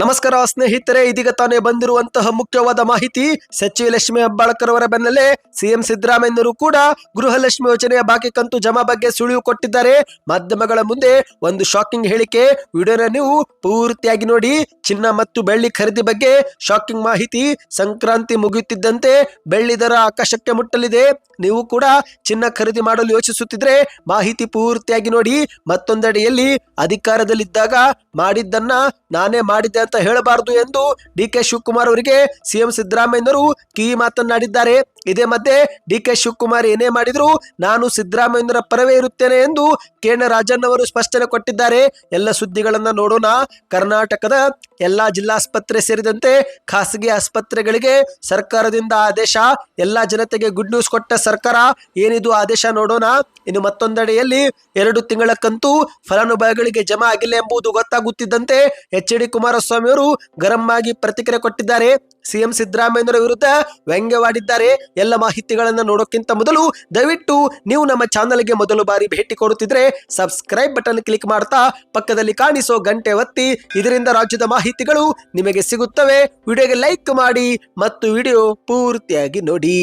ನಮಸ್ಕಾರ ಸ್ನೇಹಿತರೆ, ಇದೀಗ ತಾನೇ ಬಂದಿರುವಂತಹ ಮುಖ್ಯವಾದ ಮಾಹಿತಿ ಸಚಿವ ಲಕ್ಷ್ಮಿ ಹೆಬ್ಬಾಳ್ಕರ್ ಅವರ ಬೆನ್ನಲ್ಲೇ ಸಿಎಂ ಸಿದ್ದರಾಮಯ್ಯರು ಕೂಡ ಗೃಹಲಕ್ಷ್ಮಿ ಯೋಜನೆಯ ಬಾಕಿ ಕಂತು ಜಮಾ ಬಗ್ಗೆ ಸುಳಿವು ಕೊಟ್ಟಿದ್ದಾರೆ. ಮಾಧ್ಯಮಗಳ ಮುಂದೆ ಒಂದು ಶಾಕಿಂಗ್ ಹೇಳಿಕೆ, ವಿಡಿಯೋನ ನೀವು ಪೂರ್ತಿಯಾಗಿ ನೋಡಿ, ಚಿನ್ನ ಮತ್ತು ಬೆಳ್ಳಿ ಖರೀದಿ ಬಗ್ಗೆ ಶಾಕಿಂಗ್ ಮಾಹಿತಿ, ಸಂಕ್ರಾಂತಿ ಮುಗಿಯುತ್ತಿದ್ದಂತೆ ಬೆಳ್ಳಿ ದರ ಆಕಾಶಕ್ಕೆ ಮುಟ್ಟಲಿದೆ. ನೀವು ಕೂಡ ಚಿನ್ನ ಖರೀದಿ ಮಾಡಲು ಯೋಚಿಸುತ್ತಿದ್ರೆ ಮಾಹಿತಿ ಪೂರ್ತಿಯಾಗಿ ನೋಡಿ, ಮತ್ತೊಂದೆಡೆಯಲ್ಲಿ ಅಧಿಕಾರದಲ್ಲಿದ್ದಾಗ ಮಾಡಿದ್ದನ್ನ ನಾನೇ ಮಾಡಿದ್ದೆ ಅಂತ ಹೇಳಬಾರದು ಎಂದು ಡಿ ಕೆ ಶಿವಕುಮಾರ್ ಅವರಿಗೆ ಸಿಎಂ ಸಿದ್ದರಾಮಯ್ಯನವರು ಕಿವಿ ಮಾತನಾಡಿದ್ದಾರೆ ಇದೇ ಮಧ್ಯೆ ಡಿ ಕೆ ಶಿವಕುಮಾರ್ ಏನೇ ಮಾಡಿದ್ರು ನಾನು ಸಿದ್ದರಾಮಯ್ಯನವರ ಪರವೇ ಇರುತ್ತೇನೆ ಎಂದು ಕೇಣ ರಾಜನ್ ಅವರು ಸ್ಪಷ್ಟನೆ ಕೊಟ್ಟಿದ್ದಾರೆ. ಎಲ್ಲ ಸುದ್ದಿಗಳನ್ನ ನೋಡೋಣ. ಕರ್ನಾಟಕದ ಎಲ್ಲಾ ಜಿಲ್ಲಾಸ್ಪತ್ರೆ ಸೇರಿದಂತೆ ಖಾಸಗಿ ಆಸ್ಪತ್ರೆಗಳಿಗೆ ಸರ್ಕಾರದಿಂದ ಆದೇಶ. ಎಲ್ಲಾ ಜನತೆಗೆ ಗುಡ್ ನ್ಯೂಸ್ ಕೊಟ್ಟ ಸರ್ಕಾರ ಏನಿದು ಆದೇಶ ನೋಡೋಣ. ಇನ್ನು ಮತ್ತೊಂದೆಡೆಯಲ್ಲಿ ಎರಡು ತಿಂಗಳ ಕಂತು ಫಲಾನುಭವಿಗಳಿಗೆ ಜಮಾ ಆಗಿಲ್ಲ ಎಂಬುದು ಗೊತ್ತಾಗುತ್ತಿದ್ದಂತೆ ಎಚ್ ಡಿ ಕುಮಾರಸ್ವಾಮಿ ಅವರು ಗರಂ ಆಗಿ ಪ್ರತಿಕ್ರಿಯೆ ಕೊಟ್ಟಿದ್ದಾರೆ. ಸಿಎಂ ಸಿದ್ದರಾಮಯ್ಯನವರ ವಿರುದ್ಧ ವ್ಯಂಗ್ಯವಾಡಿದ್ದಾರೆ. ಎಲ್ಲ ಮಾಹಿತಿಗಳನ್ನು ನೋಡೋಕ್ಕಿಂತ ಮೊದಲು ದಯವಿಟ್ಟು ನೀವು ನಮ್ಮ ಚಾನಲ್ಗೆ ಮೊದಲು ಬಾರಿ ಭೇಟಿ ಕೊಡುತ್ತಿದ್ರೆ ಸಬ್ಸ್ಕ್ರೈಬ್ ಬಟನ್ ಕ್ಲಿಕ್ ಮಾಡ್ತಾ ಪಕ್ಕದಲ್ಲಿ ಕಾಣಿಸೋ ಗಂಟೆ ಒತ್ತಿ. ಇದರಿಂದ ರಾಜ್ಯದ ಮಾಹಿತಿಗಳು ನಿಮಗೆ ಸಿಗುತ್ತವೆ. ವಿಡಿಯೋಗೆ ಲೈಕ್ ಮಾಡಿ ಮತ್ತು ವಿಡಿಯೋ ಪೂರ್ತಿಯಾಗಿ ನೋಡಿ.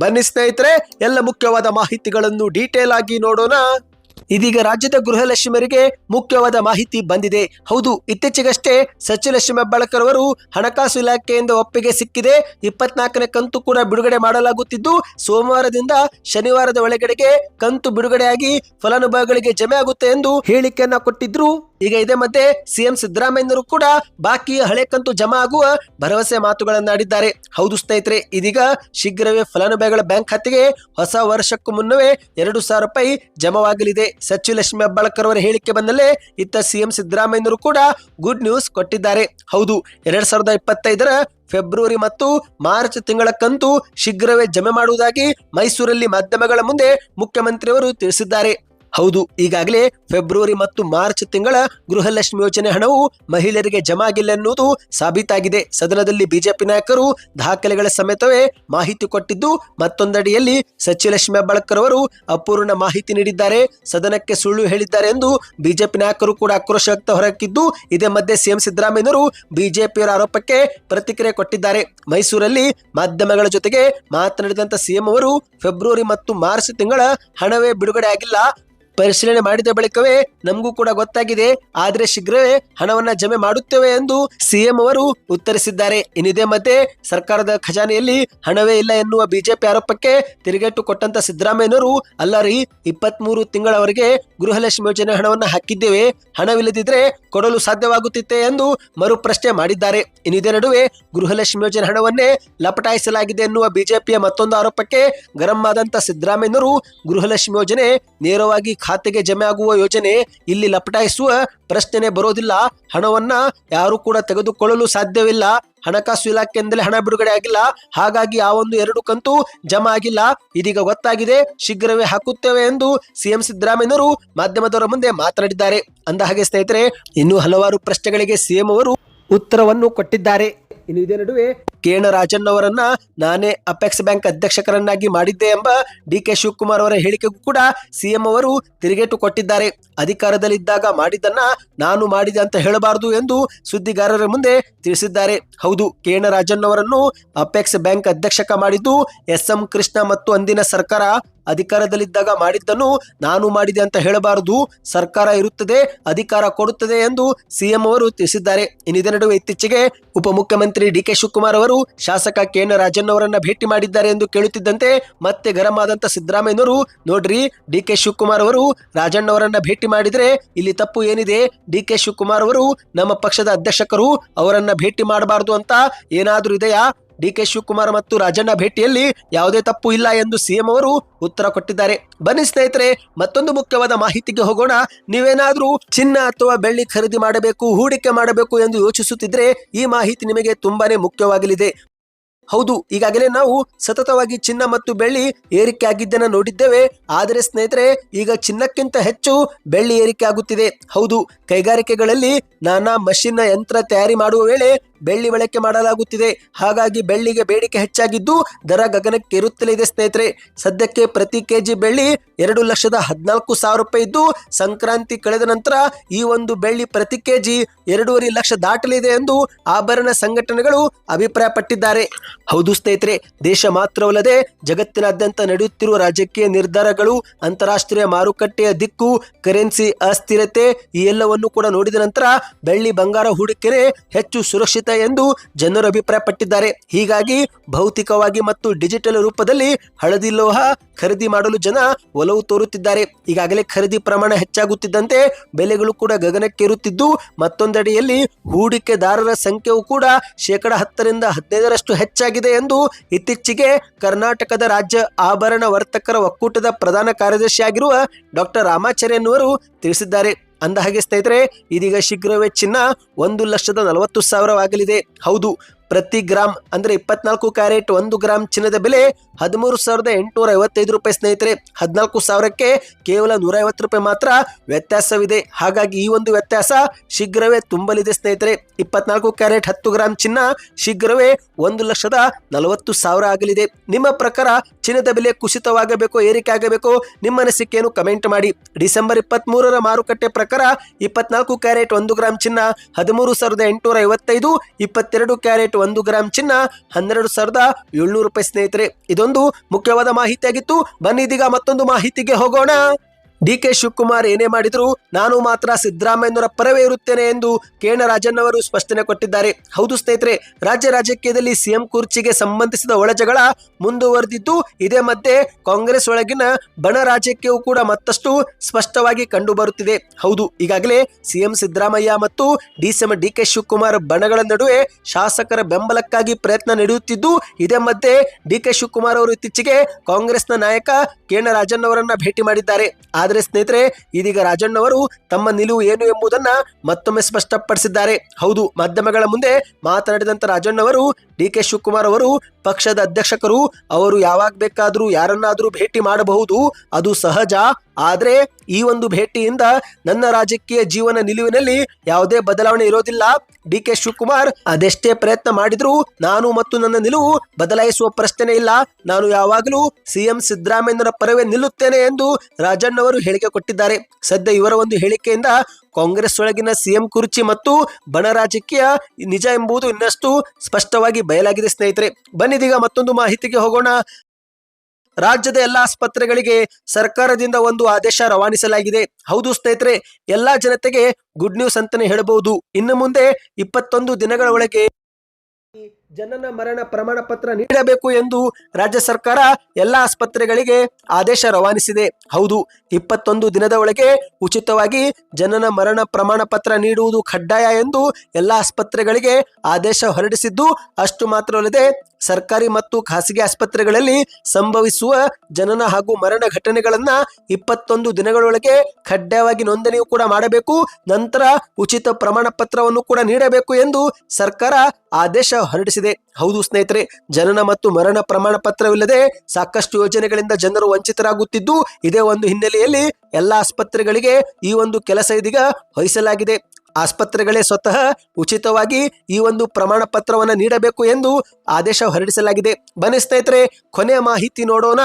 ಬನ್ನಿ ಸ್ನೇಹಿತರೆ, ಎಲ್ಲ ಮುಖ್ಯವಾದ ಮಾಹಿತಿಗಳನ್ನು ಡೀಟೇಲ್ ಆಗಿ ನೋಡೋಣ. ಇದೀಗ ರಾಜ್ಯದ ಗೃಹಲಕ್ಷ್ಮಿಯರಿಗೆ ಮುಖ್ಯವಾದ ಮಾಹಿತಿ ಬಂದಿದೆ. ಹೌದು, ಇತ್ತೀಚೆಗಷ್ಟೇ ಸಚಿವಲಕ್ಷ್ಮಿ ಹೆಬ್ಬಾಳ್ಕರ್ ಅವರು ಹಣಕಾಸು ಇಲಾಖೆಯಿಂದ ಒಪ್ಪಿಗೆ ಸಿಕ್ಕಿದೆ. ಇಪ್ಪತ್ನಾಲ್ಕನೇ ಕಂತು ಕೂಡ ಬಿಡುಗಡೆ ಮಾಡಲಾಗುತ್ತಿದ್ದು, ಸೋಮವಾರದಿಂದ ಶನಿವಾರದ ಒಳಗಡೆಗೆ ಕಂತು ಬಿಡುಗಡೆಯಾಗಿ ಫಲಾನುಭವಿಗಳಿಗೆ ಜಮೆ ಆಗುತ್ತೆ ಎಂದು ಹೇಳಿಕೆಯನ್ನ ಕೊಟ್ಟಿದ್ರು ಈಗ ಇದೇ ಮಧ್ಯೆ ಸಿಎಂ ಸಿದ್ದರಾಮಯ್ಯನವರು ಕೂಡ ಬಾಕಿ ಹಳೆ ಕಂತು ಜಮಾ ಆಗುವ ಭರವಸೆ ಮಾತುಗಳನ್ನಾಡಿದ್ದಾರೆ. ಹೌದು ಸ್ನೇಹಿತರೆ, ಇದೀಗ ಶೀಘ್ರವೇ ಫಲಾನುಭವಿಗಳ ಬ್ಯಾಂಕ್ ಖಾತೆಗೆ ಹೊಸ ವರ್ಷಕ್ಕೂ ಮುನ್ನವೇ ಎರಡು ಸಾವಿರ ರೂಪಾಯಿ ಜಮವಾಗಲಿದೆ. ಸಚಿವ ಲಕ್ಷ್ಮಿ ಹೆಬ್ಬಾಳ್ಕರ್ ಅವರ ಹೇಳಿಕೆ ಬಂದಲ್ಲೇ ಇತ್ತ ಸಿಎಂ ಸಿದ್ದರಾಮಯ್ಯನವರು ಕೂಡ ಗುಡ್ ನ್ಯೂಸ್ ಕೊಟ್ಟಿದ್ದಾರೆ. ಹೌದು, ಎರಡ್ ಸಾವಿರದ ಇಪ್ಪತ್ತೈದರ ಫೆಬ್ರವರಿ ಮತ್ತು ಮಾರ್ಚ್ ತಿಂಗಳ ಕಂತು ಶೀಘ್ರವೇ ಜಮೆ ಮಾಡುವುದಾಗಿ ಮೈಸೂರಲ್ಲಿ ಮಾಧ್ಯಮಗಳ ಮುಂದೆ ಮುಖ್ಯಮಂತ್ರಿಯವರು ತಿಳಿಸಿದ್ದಾರೆ. ಹೌದು, ಈಗಾಗಲೇ ಫೆಬ್ರವರಿ ಮತ್ತು ಮಾರ್ಚ್ ತಿಂಗಳ ಗೃಹಲಕ್ಷ್ಮಿ ಯೋಜನೆ ಹಣವು ಮಹಿಳೆಯರಿಗೆ ಜಮಾ ಆಗಿಲ್ಲ ಎನ್ನುವುದು ಸಾಬೀತಾಗಿದೆ. ಸದನದಲ್ಲಿ ಬಿಜೆಪಿ ನಾಯಕರು ದಾಖಲೆಗಳ ಸಮೇತವೇ ಮಾಹಿತಿ ಕೊಟ್ಟಿದ್ದು, ಮತ್ತೊಂದಡಿಯಲ್ಲಿ ಸಚಿಲಕ್ಷ್ಮಿ ಹೆಬ್ಬಾಳ್ಕರ್ ಅವರು ಅಪೂರ್ಣ ಮಾಹಿತಿ ನೀಡಿದ್ದಾರೆ. ಸದನಕ್ಕೆ ಸುಳ್ಳು ಹೇಳಿದ್ದಾರೆ ಎಂದು ಬಿಜೆಪಿ ನಾಯಕರು ಕೂಡ ಆಕ್ರೋಶ ವ್ಯಕ್ತ ಹೊರಕಿದ್ದು ಇದೇ ಮಧ್ಯೆ ಸಿಎಂ ಸಿದ್ದರಾಮಯ್ಯನವರು ಬಿಜೆಪಿಯವರ ಆರೋಪಕ್ಕೆ ಪ್ರತಿಕ್ರಿಯೆ ಕೊಟ್ಟಿದ್ದಾರೆ. ಮೈಸೂರಲ್ಲಿ ಮಾಧ್ಯಮಗಳ ಜೊತೆಗೆ ಮಾತನಾಡಿದಂತ ಸಿಎಂ ಅವರು, ಫೆಬ್ರವರಿ ಮತ್ತು ಮಾರ್ಚ್ ತಿಂಗಳ ಹಣವೇ ಬಿಡುಗಡೆ ಆಗಿಲ್ಲ ಪರಿಶೀಲನೆ ಮಾಡಿದ ಬಳಿಕವೇ ನಮಗೂ ಕೂಡ ಗೊತ್ತಾಗಿದೆ. ಆದರೆ ಶೀಘ್ರವೇ ಹಣವನ್ನ ಜಮೆ ಮಾಡುತ್ತೇವೆ ಎಂದು ಸಿಎಂ ಅವರು ಉತ್ತರಿಸಿದ್ದಾರೆ. ಇನ್ನಿದೇ ಮತ್ತೆ? ಸರ್ಕಾರದ ಖಜಾನೆಯಲ್ಲಿ ಹಣವೇ ಇಲ್ಲ ಎನ್ನುವ ಬಿಜೆಪಿ ಆರೋಪಕ್ಕೆ ತಿರುಗೇಟು ಕೊಟ್ಟಂತ ಸಿದ್ದರಾಮಯ್ಯನವರು ಅಲ್ಲ ರೀ ಇಪ್ಪತ್ಮೂರು ತಿಂಗಳವರೆಗೆ ಗೃಹಲಕ್ಷ್ಮಿ ಯೋಜನೆ ಹಣವನ್ನ ಹಾಕಿದ್ದೇವೆ. ಹಣವಿಲ್ಲದಿದ್ರೆ ಕೊಡಲು ಸಾಧ್ಯವಾಗುತ್ತಿತ್ತೆ ಎಂದು ಮರು ಪ್ರಶ್ನೆ ಮಾಡಿದ್ದಾರೆ. ಇನ್ನಿದೇ ನಡುವೆ? ಗೃಹಲಕ್ಷ್ಮಿ ಯೋಜನೆ ಹಣವನ್ನೇ ಲಪಟಾಯಿಸಲಾಗಿದೆ ಎನ್ನುವ ಬಿಜೆಪಿಯ ಮತ್ತೊಂದು ಆರೋಪಕ್ಕೆ ಗರಂ ಆದಂತ ಸಿದ್ದರಾಮಯ್ಯನವರು ಗೃಹಲಕ್ಷ್ಮಿ ಯೋಜನೆ ನೇರವಾಗಿ ಖಾತೆಗೆ ಜಮೆ ಆಗುವ ಯೋಜನೆ ಇಲ್ಲಿ ಲಪಟಾಯಿಸುವ ಪ್ರಶ್ನೆನೇ ಬರೋದಿಲ್ಲ. ಹಣವನ್ನ ಯಾರು ಕೂಡ ತೆಗೆದುಕೊಳ್ಳಲು ಸಾಧ್ಯವಿಲ್ಲ. ಹಣಕಾಸು ಇಲಾಖೆಯಿಂದಲೇ ಹಣ ಬಿಡುಗಡೆ ಆಗಿಲ್ಲ. ಹಾಗಾಗಿ ಆ ಒಂದು ಎರಡು ಕಂತು ಜಮಾ ಆಗಿಲ್ಲ. ಇದೀಗ ಗೊತ್ತಾಗಿದೆ. ಶೀಘ್ರವೇ ಹಾಕುತ್ತೇವೆ ಎಂದು ಸಿಎಂ ಸಿದ್ದರಾಮಯ್ಯನವರು ಮಾಧ್ಯಮದವರ ಮುಂದೆ ಮಾತನಾಡಿದ್ದಾರೆ. ಅಂದ ಹಾಗೆ ಸ್ನೇಹಿತರೆ, ಇನ್ನೂ ಹಲವಾರು ಪ್ರಶ್ನೆಗಳಿಗೆ ಸಿಎಂ ಅವರು ಉತ್ತರವನ್ನು ಕೊಟ್ಟಿದ್ದಾರೆ. ಇನ್ನು ಇದೇ ನಡುವೆ ಕೇಣ ರಾಜನ್ ಅವರನ್ನ ನಾನೇ ಅಪೆಕ್ಸ್ ಬ್ಯಾಂಕ್ ಅಧ್ಯಕ್ಷಕರನ್ನಾಗಿ ಮಾಡಿದ್ದೆ ಎಂಬ ಡಿ ಕೆ ಶಿವಕುಮಾರ್ ಅವರ ಹೇಳಿಕೆಗೂ ಕೂಡ ಸಿಎಂ ಅವರು ತಿರುಗೇಟು ಕೊಟ್ಟಿದ್ದಾರೆ. ಅಧಿಕಾರದಲ್ಲಿದ್ದಾಗ ಮಾಡಿದ್ದನ್ನ ನಾನು ಮಾಡಿದೆ ಅಂತ ಹೇಳಬಾರದು ಎಂದು ಸುದ್ದಿಗಾರರ ಮುಂದೆ ತಿಳಿಸಿದ್ದಾರೆ. ಹೌದು ಕೇಣ ರಾಜನ್ ಅವರನ್ನು ಅಪೆಕ್ಸ್ ಬ್ಯಾಂಕ್ ಅಧ್ಯಕ್ಷಕ ಮಾಡಿದ್ದು ಎಸ್ ಎಂ ಕೃಷ್ಣ ಮತ್ತು ಅಂದಿನ ಸರ್ಕಾರ ಅಧಿಕಾರದಲ್ಲಿದ್ದಾಗ ಮಾಡಿದ್ದನ್ನು ನಾನು ಮಾಡಿದೆ ಅಂತ ಹೇಳಬಾರದು. ಸರ್ಕಾರ ಇರುತ್ತದೆ, ಅಧಿಕಾರ ಕೊಡುತ್ತದೆ ಎಂದು ಸಿಎಂ ಅವರು ತಿಳಿಸಿದ್ದಾರೆ. ಇನ್ನಿದೇ ನಡುವೆ ಇತ್ತೀಚೆಗೆ ಉಪಮುಖ್ಯಮಂತ್ರಿ ಡಿ ಕೆ ಶಿವಕುಮಾರ್ ಅವರು ಶಾಸಕ ಕೆ ಎನ್ ರಾಜನ್ ಅವರನ್ನ ಭೇಟಿ ಮಾಡಿದ್ದಾರೆ ಎಂದು ಕೇಳುತ್ತಿದ್ದಂತೆ ಮತ್ತೆ ಗರಂ ಆದಂತ ಸಿದ್ದರಾಮಯ್ಯನವರು, ನೋಡ್ರಿ, ಡಿ ಕೆ ಶಿವಕುಮಾರ್ ಅವರು ರಾಜಣ್ಣ ಅವರನ್ನ ಭೇಟಿ ಮಾಡಿದ್ರೆ ಇಲ್ಲಿ ತಪ್ಪು ಏನಿದೆ? ಡಿ ಕೆ ಶಿವಕುಮಾರ್ ಅವರು ನಮ್ಮ ಪಕ್ಷದ ಅಧ್ಯಕ್ಷಕರು ಅವರನ್ನ ಭೇಟಿ ಮಾಡಬಾರದು ಅಂತ ಏನಾದರೂ ಇದೆಯಾ? ಡಿ ಕೆ ಶಿವಕುಮಾರ್ ಮತ್ತು ರಾಜಣ್ಣ ಭೇಟಿಯಲ್ಲಿ ಯಾವುದೇ ತಪ್ಪು ಇಲ್ಲ ಎಂದು ಸಿಎಂ ಅವರು ಉತ್ತರ ಕೊಟ್ಟಿದ್ದಾರೆ. ಬನ್ನಿ ಸ್ನೇಹಿತರೆ, ಮತ್ತೊಂದು ಮುಖ್ಯವಾದ ಮಾಹಿತಿಗೆ ಹೋಗೋಣ. ನೀವೇನಾದರೂ ಚಿನ್ನ ಅಥವಾ ಬೆಳ್ಳಿ ಖರೀದಿ ಮಾಡಬೇಕು, ಹೂಡಿಕೆ ಮಾಡಬೇಕು ಎಂದು ಯೋಚಿಸುತ್ತಿದ್ರೆ ಈ ಮಾಹಿತಿ ನಿಮಗೆ ತುಂಬಾನೇ ಮುಖ್ಯವಾಗಲಿದೆ. ಹೌದು, ಈಗಾಗಲೇ ನಾವು ಸತತವಾಗಿ ಚಿನ್ನ ಮತ್ತು ಬೆಳ್ಳಿ ಏರಿಕೆ ಆಗಿದ್ದನ್ನ ನೋಡಿದ್ದೇವೆ. ಆದರೆ ಸ್ನೇಹಿತರೆ, ಈಗ ಚಿನ್ನಕ್ಕಿಂತ ಹೆಚ್ಚು ಬೆಳ್ಳಿ ಏರಿಕೆ ಆಗುತ್ತಿದೆ. ಹೌದು, ಕೈಗಾರಿಕೆಗಳಲ್ಲಿ ನಾನಾ ಮಷಿನ್ ಯಂತ್ರ ತಯಾರಿ ಮಾಡುವ ವೇಳೆ ಬೆಳ್ಳಿ ಬಳಕೆ ಮಾಡಲಾಗುತ್ತಿದೆ. ಹಾಗಾಗಿ ಬೆಳ್ಳಿಗೆ ಬೇಡಿಕೆ ಹೆಚ್ಚಾಗಿದ್ದು ದರ ಗಗನಕ್ಕೇರುತ್ತಲೇ ಇದೆ ಸ್ನೇಹಿತರೆ. ಸದ್ಯಕ್ಕೆ ಪ್ರತಿ ಕೆಜಿ ಬೆಳ್ಳಿ ಎರಡು ಲಕ್ಷದ ಹದಿನಾಲ್ಕು ಸಾವಿರ ರೂಪಾಯಿ ಇದ್ದು ಸಂಕ್ರಾಂತಿ ಕಳೆದ ನಂತರ ಈ ಒಂದು ಬೆಳ್ಳಿ ಪ್ರತಿ ಕೆಜಿ ಎರಡೂವರೆ ಲಕ್ಷ ದಾಟಲಿದೆ ಎಂದು ಆಭರಣ ಸಂಘಟನೆಗಳು ಅಭಿಪ್ರಾಯಪಟ್ಟಿದ್ದಾರೆ. ಹೌದು ಸ್ನೇಹಿತರೆ, ದೇಶ ಮಾತ್ರವಲ್ಲದೆ ಜಗತ್ತಿನಾದ್ಯಂತ ನಡೆಯುತ್ತಿರುವ ರಾಜಕೀಯ ನಿರ್ಧಾರಗಳು, ಅಂತಾರಾಷ್ಟ್ರೀಯ ಮಾರುಕಟ್ಟೆಯ ದಿಕ್ಕು, ಕರೆನ್ಸಿ ಅಸ್ಥಿರತೆ ಈ ಎಲ್ಲವನ್ನು ಕೂಡ ನೋಡಿದ ನಂತರ ಬೆಳ್ಳಿ ಬಂಗಾರ ಹೂಡಿಕೆನೆ ಹೆಚ್ಚು ಸುರಕ್ಷಿತ ಎಂದು ಜನರು ಅಭಿಪ್ರಾಯಪಟ್ಟಿದ್ದಾರೆ. ಹೀಗಾಗಿ ಭೌತಿಕವಾಗಿ ಮತ್ತು ಡಿಜಿಟಲ್ ರೂಪದಲ್ಲಿ ಹಳದಿ ಲೋಹ ಖರೀದಿ ಮಾಡಲು ಜನ ಒಲವು ತೋರುತ್ತಿದ್ದಾರೆ. ಈಗಾಗಲೇ ಖರೀದಿ ಪ್ರಮಾಣ ಹೆಚ್ಚಾಗುತ್ತಿದ್ದಂತೆ ಬೆಲೆಗಳು ಕೂಡ ಗಗನಕ್ಕೇರುತ್ತಿದ್ದು, ಮತ್ತೊಂದೆಡೆಯಲ್ಲಿ ಹೂಡಿಕೆದಾರರ ಸಂಖ್ಯೆಯು ಕೂಡ ಶೇಕಡ ಹತ್ತರಿಂದ ಹದಿನೈದರಷ್ಟು ಹೆಚ್ಚಾಗಿದೆ ಎಂದು ಇತ್ತೀಚೆಗೆ ಕರ್ನಾಟಕದ ರಾಜ್ಯ ಆಭರಣ ವರ್ತಕರ ಒಕ್ಕೂಟದ ಪ್ರಧಾನ ಕಾರ್ಯದರ್ಶಿಯಾಗಿರುವ ಡಾಕ್ಟರ್ ರಾಮಾಚಾರ್ಯನವರು ತಿಳಿಸಿದ್ದಾರೆ. ಅಂದ ಹಾಗೆ ಸ್ನೇಹಿತರೆ, ಇದೀಗ ಶೀಘ್ರವೇ ಚಿನ್ನ ಒಂದು ಲಕ್ಷದ ನಲವತ್ತು ಸಾವಿರವಾಗಲಿದೆ. ಹೌದು, ಪ್ರತಿ ಗ್ರಾಮ್ ಅಂದ್ರೆ ಇಪ್ಪತ್ನಾಲ್ಕು ಕ್ಯಾರೆಟ್ ಒಂದು ಗ್ರಾಮ್ ಚಿನ್ನದ ಬೆಲೆ ಹದಿಮೂರು ಸಾವಿರದ ಎಂಟುನೂರ ಐವತ್ತೈದು ರೂಪಾಯಿ ಸ್ನೇಹಿತರೆ, ಹದಿನಾಲ್ಕು ಸಾವಿರಕ್ಕೆ ಕೇವಲ ನೂರ ಐವತ್ತು ರೂಪಾಯಿ ಮಾತ್ರ ವ್ಯತ್ಯಾಸವಿದೆ. ಹಾಗಾಗಿ ಈ ಒಂದು ವ್ಯತ್ಯಾಸ ಶೀಘ್ರವೇ ತುಂಬಲಿದೆ ಸ್ನೇಹಿತರೆ. ಇಪ್ಪತ್ನಾಲ್ಕು ಕ್ಯಾರೆಟ್ ಹತ್ತು ಗ್ರಾಮ್ ಚಿನ್ನ ಶೀಘ್ರವೇ ಒಂದು ಲಕ್ಷದ ನಲವತ್ತು ಸಾವಿರ ಆಗಲಿದೆ. ನಿಮ್ಮ ಪ್ರಕಾರ ಚಿನ್ನದ ಬೆಲೆ ಕುಸಿತವಾಗಬೇಕು, ಏರಿಕೆ ಆಗಬೇಕು, ನಿಮ್ಮ ಅನಿಸಿಕೆಯನ್ನು ಕಮೆಂಟ್ ಮಾಡಿ. ಡಿಸೆಂಬರ್ ಇಪ್ಪತ್ತ್ ಮೂರರ ಮಾರುಕಟ್ಟೆ ಪ್ರಕಾರ ಇಪ್ಪತ್ನಾಲ್ಕು ಕ್ಯಾರೆಟ್ ಒಂದು ಗ್ರಾಮ್ ಚಿನ್ನ ಹದಿಮೂರು ಸಾವಿರದ ಎಂಟುನೂರ ಐವತ್ತೈದು, ಇಪ್ಪತ್ತೆರಡು ಕ್ಯಾರೆಟ್ ಒಂದು ಗ್ರಾಮ್ ಚಿನ್ನ ಹನ್ನೆರಡು ಸಾವಿರದ ಏಳ್ನೂರು ರೂಪಾಯಿ ಸ್ನೇಹಿತರೆ. ಇದೊಂದು ಮುಖ್ಯವಾದ ಮಾಹಿತಿಯಾಗಿತ್ತು. ಬನ್ನಿ ಇದೀಗ ಮತ್ತೊಂದು ಮಾಹಿತಿಗೆ ಹೋಗೋಣ. ಡಿ ಕೆ ಶಿವಕುಮಾರ್ ಏನೇ ಮಾಡಿದ್ರು ನಾನು ಮಾತ್ರ ಸಿದ್ದರಾಮಯ್ಯನವರ ಪರವೇ ಇರುತ್ತೇನೆ ಎಂದು ಕೇಣ ರಾಜನ್ ಅವರು ಸ್ಪಷ್ಟನೆ ಕೊಟ್ಟಿದ್ದಾರೆ. ಹೌದು ಸ್ನೇಹಿತರೆ, ರಾಜ್ಯ ರಾಜಕೀಯದಲ್ಲಿ ಸಿಎಂ ಕುರ್ಚಿಗೆ ಸಂಬಂಧಿಸಿದ ಒಳಜಗಳ ಮುಂದುವರೆದಿದ್ದು, ಇದೇ ಮಧ್ಯೆ ಕಾಂಗ್ರೆಸ್ ಒಳಗಿನ ಬಣ ರಾಜಕೀಯವು ಕೂಡ ಮತ್ತಷ್ಟು ಸ್ಪಷ್ಟವಾಗಿ ಕಂಡುಬರುತ್ತಿದೆ. ಹೌದು, ಈಗಾಗಲೇ ಸಿಎಂ ಸಿದ್ದರಾಮಯ್ಯ ಮತ್ತು ಡಿಸಿಎಂ ಡಿ ಕೆ ಶಿವಕುಮಾರ್ ಬಣಗಳ ನಡುವೆ ಶಾಸಕರ ಬೆಂಬಲಕ್ಕಾಗಿ ಪ್ರಯತ್ನ ನಡೆಯುತ್ತಿದ್ದು, ಇದೇ ಮಧ್ಯೆ ಡಿ ಕೆ ಶಿವಕುಮಾರ್ ಅವರು ಇತ್ತೀಚೆಗೆ ಕಾಂಗ್ರೆಸ್ನ ನಾಯಕ ಕೇಣ ರಾಜನ್ ಅವರನ್ನ ಭೇಟಿ ಮಾಡಿದ್ದಾರೆ. ಆದರೆ ಸ್ನೇಹಿತರೆ, ಇದೀಗ ರಾಜಣ್ಣ ಅವರು ತಮ್ಮ ನಿಲುವು ಏನು ಎಂಬುದನ್ನ ಮತ್ತೊಮ್ಮೆ ಸ್ಪಷ್ಟಪಡಿಸಿದ್ದಾರೆ. ಹೌದು, ಮಾಧ್ಯಮಗಳ ಮುಂದೆ ಮಾತನಾಡಿದಂತ ರಾಜಣ್ಣ ಅವರು ಡಿ ಕೆ ಶಿವಕುಮಾರ್ ಅವರು, ಪಕ್ಷದ ಅಧ್ಯಕ್ಷಕರು, ಅವರು ಯಾವಾಗ ಬೇಕಾದರೂ ಯಾರನ್ನಾದರೂ ಭೇಟಿ ಮಾಡಬಹುದು, ಅದು ಸಹಜ. ಆದರೆ ಈ ಒಂದು ಭೇಟಿಯಿಂದ ನನ್ನ ರಾಜಕೀಯ ಜೀವನ ನಿಲುವಿನಲ್ಲಿ ಯಾವುದೇ ಬದಲಾವಣೆ ಇರೋದಿಲ್ಲ. ಡಿ ಕೆ ಶಿವಕುಮಾರ್ ಅದೆಷ್ಟೇ ಪ್ರಯತ್ನ ಮಾಡಿದ್ರು ನಾನು ಮತ್ತು ನನ್ನ ನಿಲುವು ಬದಲಾಯಿಸುವ ಪ್ರಶ್ನೆ ಇಲ್ಲ. ನಾನು ಯಾವಾಗಲೂ ಸಿಎಂ ಸಿದ್ದರಾಮಯ್ಯನವರ ಪರವೇ ನಿಲ್ಲುತ್ತೇನೆ ಎಂದು ರಾಜಣ್ಣ ಅವರು ಹೇಳಿಕೆ ಕೊಟ್ಟಿದ್ದಾರೆ. ಸದ್ಯ ಇವರ ಒಂದು ಹೇಳಿಕೆಯಿಂದ ಕಾಂಗ್ರೆಸ್ ಒಳಗಿನ ಸಿಎಂ ಕುರ್ಚಿ ಮತ್ತು ಬಣ ರಾಜಕೀಯ ನಿಜ ಎಂಬುದು ಇನ್ನಷ್ಟು ಸ್ಪಷ್ಟವಾಗಿ ಬಯಲಾಗಿದೆ ಸ್ನೇಹಿತರೆ. ಬನ್ನಿದೀಗ ಮತ್ತೊಂದು ಮಾಹಿತಿಗೆ ಹೋಗೋಣ. ರಾಜ್ಯದ ಎಲ್ಲ ಆಸ್ಪತ್ರೆಗಳಿಗೆ ಸರ್ಕಾರದಿಂದ ಒಂದು ಆದೇಶ ರವಾನಿಸಲಾಗಿದೆ. ಹೌದು ಸ್ನೇಹಿತರೆ, ಎಲ್ಲಾ ಜನತೆಗೆ ಗುಡ್ ನ್ಯೂಸ್ ಅಂತಾನೆ ಹೇಳಬಹುದು. ಇನ್ನು ಮುಂದೆ ಇಪ್ಪತ್ತೊಂದು ದಿನಗಳ ಒಳಗೆ ಜನನ ಮರಣ ಪ್ರಮಾಣ ಪತ್ರ ನೀಡಬೇಕು ಎಂದು ರಾಜ್ಯ ಸರ್ಕಾರ ಎಲ್ಲ ಆಸ್ಪತ್ರೆಗಳಿಗೆ ಆದೇಶ ರವಾನಿಸಿದೆ. ಹೌದು, ಇಪ್ಪತ್ತೊಂದು ದಿನದ ಒಳಗೆ ಉಚಿತವಾಗಿ ಜನನ ಮರಣ ಪ್ರಮಾಣ ಪತ್ರ ನೀಡುವುದು ಕಡ್ಡಾಯ ಎಂದು ಎಲ್ಲ ಆಸ್ಪತ್ರೆಗಳಿಗೆ ಆದೇಶ ಹೊರಡಿಸಿದ್ದು ಅಷ್ಟು ಮಾತ್ರವಲ್ಲದೆ ಸರ್ಕಾರಿ ಮತ್ತು ಖಾಸಗಿ ಆಸ್ಪತ್ರೆಗಳಲ್ಲಿ ಸಂಭವಿಸುವ ಜನನ ಹಾಗೂ ಮರಣ ಘಟನೆಗಳನ್ನ ಇಪ್ಪತ್ತೊಂದು ದಿನಗಳೊಳಗೆ ಕಡ್ಡಾಯವಾಗಿ ನೋಂದಣಿಯು ಕೂಡ ಮಾಡಬೇಕು. ನಂತರ ಉಚಿತ ಪ್ರಮಾಣ ಪತ್ರವನ್ನು ಕೂಡ ನೀಡಬೇಕು ಎಂದು ಸರ್ಕಾರ ಆದೇಶ ಹೊರಡಿಸಿದೆ. ಹೌದು ಸ್ನೇಹಿತರೆ, ಜನನ ಮತ್ತು ಮರಣ ಪ್ರಮಾಣ ಪತ್ರವಿಲ್ಲದೆ ಸಾಕಷ್ಟು ಯೋಜನೆಗಳಿಂದ ಜನರು ವಂಚಿತರಾಗುತ್ತಿದ್ದು, ಇದೇ ಒಂದು ಹಿನ್ನೆಲೆಯಲ್ಲಿ ಎಲ್ಲ ಆಸ್ಪತ್ರೆಗಳಿಗೆ ಈ ಒಂದು ಕೆಲಸ ಇದೀಗ ವಹಿಸಲಾಗಿದೆ. ಆಸ್ಪತ್ರೆಗಳೇ ಸ್ವತಃ ಉಚಿತವಾಗಿ ಈ ಒಂದು ಪ್ರಮಾಣ ಪತ್ರವನ್ನು ನೀಡಬೇಕು ಎಂದು ಆದೇಶ ಹೊರಡಿಸಲಾಗಿದೆ. ಬನ್ನಿ ಸ್ನೇಹಿತರೆ, ಕೊನೆಯ ಮಾಹಿತಿ ನೋಡೋಣ.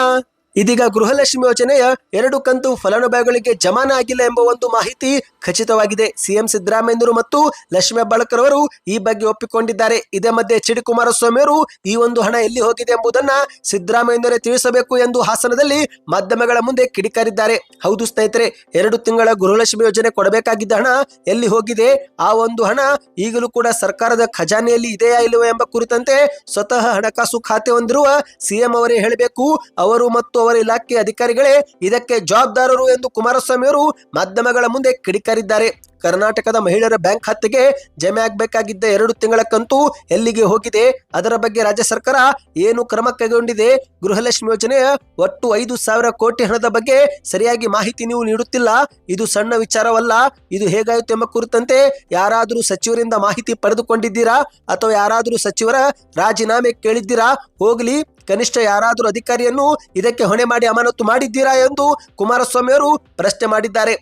ಇದೀಗ ಗೃಹಲಕ್ಷ್ಮಿ ಯೋಜನೆಯ ಎರಡು ಕಂತು ಫಲಾನುಭವಿಗಳಿಗೆ ಜಮಾನ ಆಗಿಲ್ಲ ಎಂಬ ಒಂದು ಮಾಹಿತಿ ಖಚಿತವಾಗಿದೆ. ಸಿಎಂ ಸಿದ್ದರಾಮಯ್ಯರು ಮತ್ತು ಲಕ್ಷ್ಮಿ ಅವರು ಈ ಬಗ್ಗೆ ಒಪ್ಪಿಕೊಂಡಿದ್ದಾರೆ. ಇದೇ ಮಧ್ಯೆ ಎಚ್ ಡಿ ಕುಮಾರಸ್ವಾಮಿ ಅವರು ಈ ಒಂದು ಹಣ ಎಲ್ಲಿ ಹೋಗಿದೆ ಎಂಬುದನ್ನ ಸಿದ್ದರಾಮಯ್ಯನವರೇ ತಿಳಿಸಬೇಕು ಎಂದು ಹಾಸನದಲ್ಲಿ ಮಾಧ್ಯಮಗಳ ಮುಂದೆ ಕಿಡಿಕಾರಿದ್ದಾರೆ. ಹೌದು ಸ್ನೇಹಿತರೆ, ಎರಡು ತಿಂಗಳ ಗೃಹಲಕ್ಷ್ಮಿ ಯೋಜನೆ ಕೊಡಬೇಕಾಗಿದ್ದ ಹಣ ಎಲ್ಲಿ ಹೋಗಿದೆ? ಆ ಒಂದು ಹಣ ಈಗಲೂ ಕೂಡ ಸರ್ಕಾರದ ಖಜಾನೆಯಲ್ಲಿ ಇದೆಯಾ ಇಲ್ಲವೋ ಎಂಬ ಕುರಿತಂತೆ ಸ್ವತಃ ಹಣಕಾಸು ಖಾತೆ ಹೊಂದಿರುವ ಸಿಎಂ ಅವರೇ ಹೇಳಬೇಕು. ಅವರು ಮತ್ತು ಅವರ ಇಲಾಖೆ ಅಧಿಕಾರಿಗಳೇ ಇದಕ್ಕೆ ಜವಾಬ್ದಾರರು ಎಂದು ಕುಮಾರಸ್ವಾಮಿ ಅವರು ಮಾಧ್ಯಮಗಳ ಮುಂದೆ ಕಿಡಿಕಾರಿದ್ದಾರೆ. ಕರ್ನಾಟಕದ ಮಹಿಳೆಯರ ಬ್ಯಾಂಕ್ ಖಾತೆಗೆ ಜಮೆ ಆಗಬೇಕಾಗಿದ್ದ ಎರಡು ತಿಂಗಳ ಕಂತು ಎಲ್ಲಿಗೆ ಹೋಗಿದೆ? ಅದರ ಬಗ್ಗೆ ರಾಜ್ಯ ಸರ್ಕಾರ ಏನು ಕ್ರಮ ಕೈಗೊಂಡಿದೆ? ಗೃಹಲಕ್ಷ್ಮಿ ಯೋಜನೆಯ ಒಟ್ಟು ಐದು ಸಾವಿರ ಕೋಟಿ ಹಣದ ಬಗ್ಗೆ ಸರಿಯಾಗಿ ಮಾಹಿತಿ ನೀವು ನೀಡುತ್ತಿಲ್ಲ. ಇದು ಸಣ್ಣ ವಿಚಾರವಲ್ಲ. ಇದು ಹೇಗಾಯಿತು ಎಂಬ ಕುರಿತಂತೆ ಯಾರಾದರೂ ಸಚಿವರಿಂದ ಮಾಹಿತಿ ಪಡೆದುಕೊಂಡಿದ್ದೀರಾ? ಅಥವಾ ಯಾರಾದರೂ ಸಚಿವರ ರಾಜೀನಾಮೆ ಕೇಳಿದ್ದೀರಾ? ಹೋಗ್ಲಿ. ಕನಿಷ್ಠ ಯಾರಾದರೂ ಅಧಿಕಾರಿಯನ್ನು ಇದಕ್ಕೆ ಹೊಣೆ ಮಾಡಿ ಅಮಾನತು ಮಾಡಿದ್ದೀರಾ ಎಂದು ಕುಮಾರಸ್ವಾಮಿಯವರು ಪ್ರಶ್ನೆ ಮಾಡಿದ್ದಾರೆ.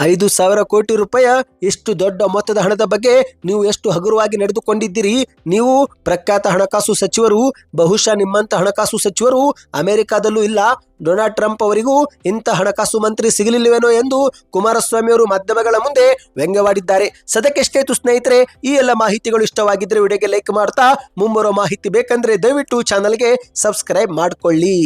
ಐದು ಸಾವಿರ ಕೋಟಿ ರೂಪಾಯಿ ಇಷ್ಟು ದೊಡ್ಡ ಮೊತ್ತದ ಹಣದ ಬಗ್ಗೆ ನೀವು ಎಷ್ಟು ಹಗುರವಾಗಿ ನಡೆದುಕೊಂಡಿದ್ದೀರಿ? ನೀವು ಪ್ರಖ್ಯಾತ ಹಣಕಾಸು ಸಚಿವರು, ಬಹುಶಃ ನಿಮ್ಮಂತ ಹಣಕಾಸು ಸಚಿವರು ಅಮೆರಿಕಾದಲ್ಲೂ ಇಲ್ಲ. ಡೊನಾಲ್ಡ್ ಟ್ರಂಪ್ ಅವರಿಗೂ ಇಂಥ ಹಣಕಾಸು ಮಂತ್ರಿ ಸಿಗಲಿಲ್ಲವೇನೋ ಎಂದು ಕುಮಾರಸ್ವಾಮಿ ಅವರು ಮಾಧ್ಯಮಗಳ ಮುಂದೆ ವ್ಯಂಗ್ಯವಾಡಿದ್ದಾರೆ. ಸದಕ್ಕೆಷ್ಟೇತು ಸ್ನೇಹಿತರೆ, ಈ ಎಲ್ಲ ಮಾಹಿತಿಗಳು ಇಷ್ಟವಾಗಿದ್ದರೆ ವಿಡಿಯೋಗೆ ಲೈಕ್ ಮಾಡ್ತಾ ಮುಂಬರೋ ಮಾಹಿತಿ ಬೇಕಂದ್ರೆ ದಯವಿಟ್ಟು ಚಾನಲ್ಗೆ ಸಬ್ಸ್ಕ್ರೈಬ್ ಮಾಡ್ಕೊಳ್ಳಿ.